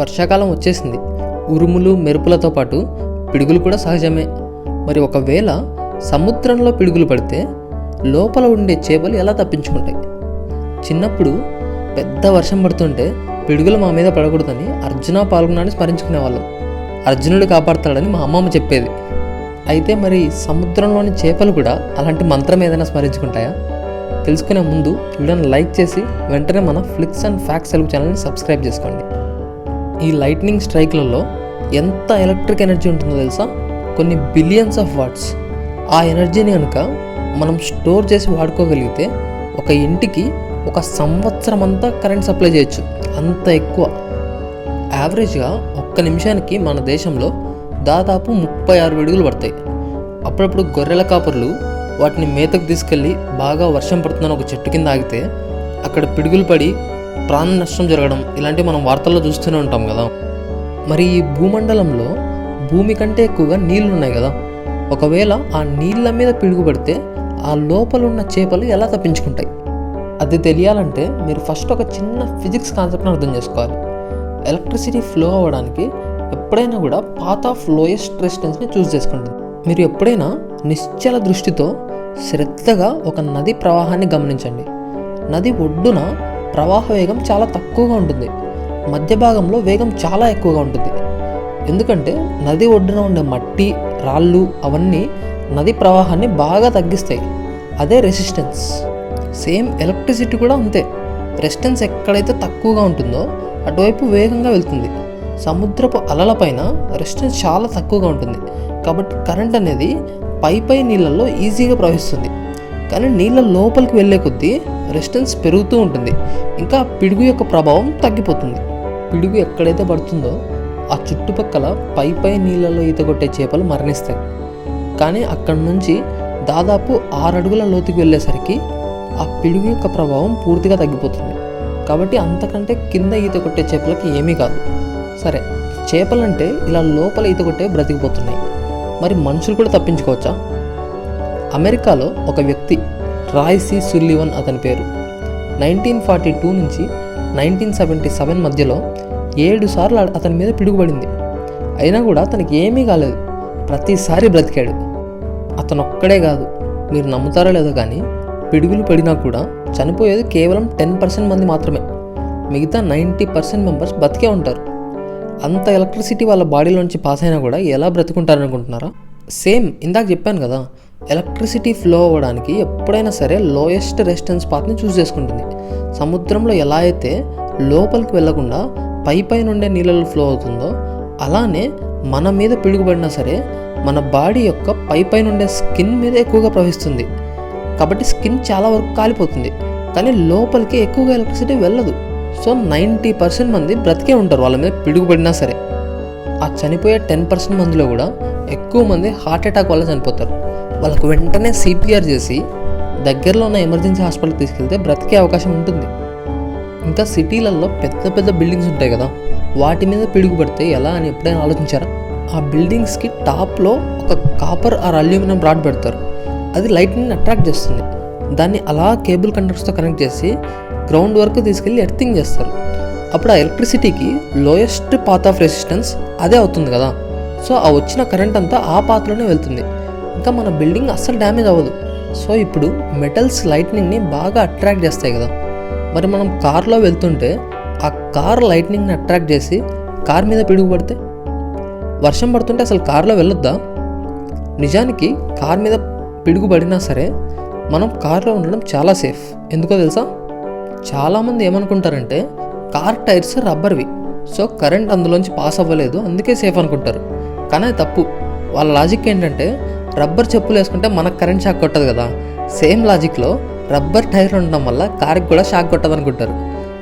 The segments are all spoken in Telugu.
వర్షాకాలం వచ్చేసింది. ఉరుములు మెరుపులతో పాటు పిడుగులు కూడా సహజమే. మరి ఒకవేళ సముద్రంలో పిడుగులు పడితే లోపల ఉండే చేపలు ఎలా తప్పించుకుంటాయి? చిన్నప్పుడు పెద్ద వర్షం పడుతుంటే పిడుగులు మా మీద పడకూడదని అర్జున పాల్గొనని స్మరించుకునేవాళ్ళం. అర్జునుడు కాపాడతాడని మా అమ్మమ్మ చెప్పేది. అయితే మరి సముద్రంలోని చేపలు కూడా అలాంటి మంత్రం ఏదైనా స్మరించుకుంటాయా? తెలుసుకునే ముందు వీడియోని లైక్ చేసి వెంటనే మన ఫ్లిక్స్ అండ్ ఫ్యాక్స్ తెలుగు ఛానల్ని సబ్స్క్రైబ్ చేసుకోండి. ఈ లైట్నింగ్ స్ట్రైక్లలో ఎంత ఎలక్ట్రిక్ ఎనర్జీ ఉంటుందో తెలుసా? కొన్ని బిలియన్స్ ఆఫ్ వాట్స్ ఆ ఎనర్జీని కనుక మనం స్టోర్ చేసి వాడుకోగలిగితే ఒక ఇంటికి ఒక సంవత్సరం అంతా కరెంట్ సప్లై చేయొచ్చు. అంత ఎక్కువ. యావరేజ్గా ఒక్క నిమిషానికి మన దేశంలో దాదాపు ముప్పై ఆరు విడుగులు పడతాయి. అప్పుడప్పుడు గొర్రెల కాపర్లు వాటిని మేతకు తీసుకెళ్ళి బాగా వర్షం పడుతుందని ఒక చెట్టు కింద ఆగితే అక్కడ పిడుగులు పడి ప్రాణ నష్టం జరగడం ఇలాంటివి మనం వార్తల్లో చూస్తూనే ఉంటాం కదా. మరి ఈ భూమండలంలో భూమి కంటే ఎక్కువగా నీళ్ళు ఉన్నాయి కదా. ఒకవేళ ఆ నీళ్ళ మీద పిడుగు పడితే ఆ లోపల ఉన్న చేపలు ఎలా తప్పించుకుంటాయి? అది తెలియాలంటే మీరు ఫస్ట్ ఒక చిన్న ఫిజిక్స్ కాన్సెప్ట్ని అర్థం చేసుకోవాలి. ఎలక్ట్రిసిటీ ఫ్లో అవ్వడానికి ఎప్పుడైనా కూడా పాత్ ఆఫ్ లోయెస్ట్ రెసిస్టెన్స్ని చూస్ చేసుకుంటుంది. మీరు ఎప్పుడైనా నిశ్చల దృష్టితో శ్రద్ధగా ఒక నది ప్రవాహాన్ని గమనించండి. నది ఒడ్డున ప్రవాహ వేగం చాలా తక్కువగా ఉంటుంది. మధ్య భాగంలో వేగం చాలా ఎక్కువగా ఉంటుంది. ఎందుకంటే నది ఒడ్డున ఉండే మట్టి రాళ్ళు అవన్నీ నది ప్రవాహాన్ని బాగా తగ్గిస్తాయి. అదే రెసిస్టెన్స్ సేమ్ ఎలక్ట్రిసిటీ కూడా అంతే. రెసిస్టెన్స్ ఎక్కడైతే తక్కువగా ఉంటుందో అటువైపు వేగంగా వెళ్తుంది. సముద్రపు అలలపైన రెసిస్టెన్స్ చాలా తక్కువగా ఉంటుంది. కాబట్టి కరెంట్ అనేది పై పై నీళ్ళల్లో ఈజీగా ప్రవహిస్తుంది. కానీ నీళ్ళ లోపలికి వెళ్ళే కొద్దీ రెసిస్టెన్స్ పెరుగుతూ ఉంటుంది. ఇంకా పిడుగు యొక్క ప్రభావం తగ్గిపోతుంది. పిడుగు ఎక్కడైతే పడుతుందో ఆ చుట్టుపక్కల పై పై నీళ్ళలో ఈత కొట్టే చేపలు మరణిస్తాయి. కానీ అక్కడి నుంచి దాదాపు ఆరు అడుగుల లోతుకి వెళ్ళేసరికి ఆ పిడుగు యొక్క ప్రభావం పూర్తిగా తగ్గిపోతుంది. కాబట్టి అంతకంటే కింద ఈత కొట్టే చేపలకి ఏమీ కాదు. సరే చేపలంటే ఇలా లోపల ఈత కొట్టే బ్రతికిపోతున్నాయి. మరి మనుషులు కూడా తప్పించుకోవచ్చా? అమెరికాలో ఒక వ్యక్తి రాయ్ సి సుల్లివన్ అతని పేరు. నైన్టీన్ ఫార్టీ టూ నుంచి నైన్టీన్ సెవెంటీ సెవెన్ మధ్యలో ఏడు సార్లు అతని మీద పిడుగుపడింది అయినా కూడా అతనికి ఏమీ కాలేదు. ప్రతిసారి బ్రతికాడు. అతను ఒక్కడే కాదు. మీరు నమ్ముతారో లేదో కానీ పిడుగులు పడినా కూడా చనిపోయేది కేవలం టెన్ పర్సెంట్ మంది మాత్రమే. మిగతా నైంటీ పర్సెంట్ మెంబర్స్ బతికే ఉంటారు. అంత ఎలక్ట్రిసిటీ వాళ్ళ బాడీలోంచి పాస్ అయినా కూడా ఎలా బ్రతుకుంటారనుకుంటున్నారా? సేమ్ ఇందాక చెప్పాను కదా ఎలక్ట్రిసిటీ ఫ్లో అవ్వడానికి ఎప్పుడైనా సరే లోయెస్ట్ రెసిస్టెన్స్ పాత్ని చూస్ చేసుకుంటుంది. సముద్రంలో ఎలా అయితే లోపలికి వెళ్ళకుండా పై పైన నుండే నీళ్ళలో ఫ్లో అవుతుందో అలానే మన మీద పిడుగుపడినా సరే మన బాడీ యొక్క పై పైన నుండే స్కిన్ మీద ఎక్కువగా ప్రవహిస్తుంది. కాబట్టి స్కిన్ చాలా వరకు కాలిపోతుంది. కానీ లోపలికి ఎక్కువగా ఎలక్ట్రిసిటీ వెళ్ళదు. సో నైంటీ పర్సెంట్ మంది బ్రతికే ఉంటారు వాళ్ళ మీద పిడుగుపడినా సరే. ఆ చనిపోయే టెన్ పర్సెంట్ మందిలో కూడా ఎక్కువ మంది హార్ట్ అటాక్ వల్ల చనిపోతారు. వాళ్ళకు వెంటనే సిపిఆర్ చేసి దగ్గరలో ఉన్న ఎమర్జెన్సీ హాస్పిటల్కి తీసుకెళ్తే బ్రతికే అవకాశం ఉంటుంది. ఇంకా సిటీలలో పెద్ద పెద్ద బిల్డింగ్స్ ఉంటాయి కదా వాటి మీద పిడుగు పడితే ఎలా అని ఎప్పుడైనా ఆలోచించారా? ఆ బిల్డింగ్స్కి టాప్లో ఒక కాపర్ ఆర్ అల్యూమినియం రాడ్ పెడతారు. అది లైట్ని అట్రాక్ట్ చేస్తుంది. దాన్ని అలా కేబుల్ కండక్టర్స్తో కనెక్ట్ చేసి గ్రౌండ్ వరకు తీసుకెళ్ళి ఎర్థింగ్ చేస్తారు. అప్పుడు ఆ ఎలక్ట్రిసిటీకి లోయెస్ట్ పాత్ ఆఫ్ రెసిస్టెన్స్ అదే అవుతుంది కదా. సో ఆ వచ్చిన కరెంట్ అంతా ఆ పాత్రలోనే వెళ్తుంది. ఇంకా మన బిల్డింగ్ అస్సలు డ్యామేజ్ అవ్వదు. సో ఇప్పుడు మెటల్స్ లైట్నింగ్ని బాగా అట్రాక్ట్ చేస్తాయి కదా. మరి మనం కార్లో వెళ్తుంటే ఆ కార్ లైట్నింగ్ని అట్రాక్ట్ చేసి కార్ మీద పిడుగు పడితే? వర్షం పడుతుంటే అసలు కార్లో వెళ్ళొద్దా? నిజానికి కార్ మీద పిడుగు పడినా సరే మనం కార్లో ఉండడం చాలా సేఫ్ ఎందుకో తెలుసా? చాలామంది ఏమనుకుంటారంటే కార్ టైర్స్ రబ్బర్వి సో కరెంట్ అందులోంచి పాస్ అవ్వలేదు అందుకే సేఫ్ అనుకుంటారు. కానీ అది తప్పు. వాళ్ళ లాజిక్ ఏంటంటే రబ్బర్ చెప్పులు వేసుకుంటే మనకు కరెంట్ షాక్ కొట్టదు కదా. సేమ్ లాజిక్లో రబ్బర్ టైర్ ఉండడం వల్ల కారుకి కూడా షాక్ కొట్టదు అనుకుంటారు.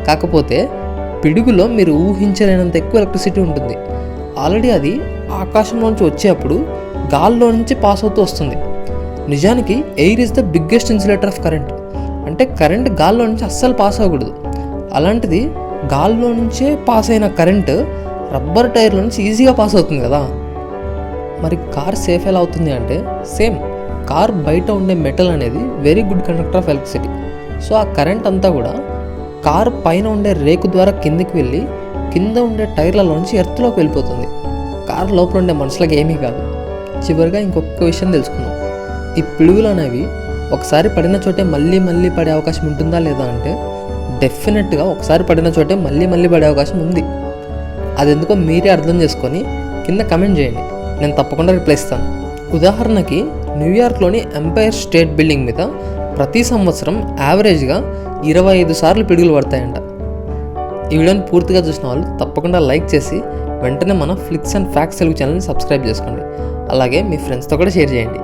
కాకపోతే పిడుగులో మీరు ఊహించలేనంత ఎక్కువ ఎలక్ట్రిసిటీ ఉంటుంది. ఆల్రెడీ అది ఆకాశంలోంచి వచ్చేటప్పుడు గాల్లో నుంచి పాస్ అవుతూ వస్తుంది. నిజానికి air is the biggest insulator of current అంటే కరెంట్ గాల్లో నుంచి అస్సలు పాస్ అవ్వకూడదు. అలాంటిది గాల్లో నుంచే పాస్ అయిన కరెంట్ రబ్బర్ టైర్లో నుంచి ఈజీగా పాస్ అవుతుంది కదా. మరి కార్ సేఫ్ ఎలా అవుతుంది అంటే సేమ్ కార్ బయట ఉండే మెటల్ అనేది very good conductor of electricity so ఆ కరెంట్ అంతా కూడా కార్ పైన ఉండే రేకు ద్వారా కిందకి వెళ్ళి కింద ఉండే టైర్లలోంచి ఎర్త్లోకి వెళ్ళిపోతుంది. కార్ లోపల ఉండే మనుషులకు ఏమీ కాదు. చివరిగా ఇంకొక విషయం తెలుసుకుందాం. ఈ పిడుగులు అనేవి ఒకసారి పడిన చోటే మళ్ళీ మళ్ళీ పడే అవకాశం ఉంటుందా లేదా అంటే డెఫినెట్గా ఒకసారి పడిన చోటే మళ్ళీ మళ్ళీ పడే అవకాశం ఉంది. అది ఎందుకో మీరే అర్థం చేసుకొని కింద కమెంట్ చేయండి. నేను తప్పకుండా రిప్లై ఇస్తాను. ఉదాహరణకి న్యూయార్క్లోని ఎంపైర్ స్టేట్ బిల్డింగ్ మీద ప్రతి సంవత్సరం యావరేజ్గా ఇరవై ఐదు సార్లు పిడుగులు పడతాయంట. ఈ వీడియోని పూర్తిగా చూసిన వాళ్ళు తప్పకుండా లైక్ చేసి వెంటనే మన ఫ్లిక్స్ అండ్ ఫ్యాక్స్ తెలుగు ఛానల్ని సబ్స్క్రైబ్ చేసుకోండి. అలాగే మీ ఫ్రెండ్స్తో కూడా షేర్ చేయండి.